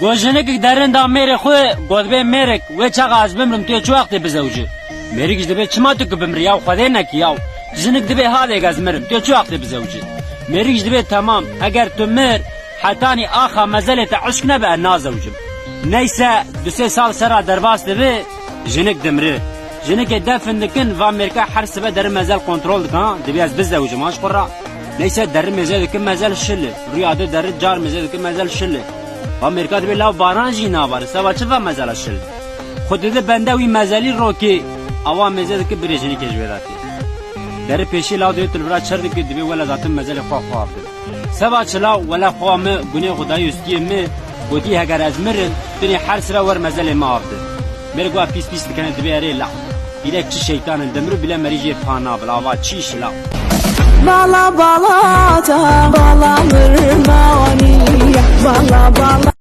Gojinekik derinde merek xwe godbe merek ve çaqa az bimrim tuye çu vaxtê bizewci. Merek ji dibe çima tu bimri yav xwedê nekî yaw jinik dibe halê ez mirim tuye çu vaxtê bizewci. Merek ji tamam eger tu mir hetani axa mezelê te uşk nebe en nazewcim. Neyse du sal sera derbas dibe jinik dimri. Jinekê defin dikin va Amerika her sibe derim mezel kontrol dikan dibe ez bizewcim aş qura. Neyse derim mezel dikin mezel şilli. Rüyada derim car mezel dikin mezel şilli. شله امریکا دبی لاو باران جی ناباره سوا چه و مزل شله خود ده بنده وی مزلی رو که اوا مزل دکن بریجنی کجویداتی در پیشی لاو دیت البرا چرد که دبی ولا ذات مزل خوا خوا ده سوا چلا ولا خوا مه گنی خدای استی مه گوتی اگر از مرن دنی هر سرا ور مزل ما آفده مر گوا پیس پیس دکنه دبی اره لا بile çi şeytanın demiri bile merici fana bla va çi şila Bala bala da bala mırmani Bala bala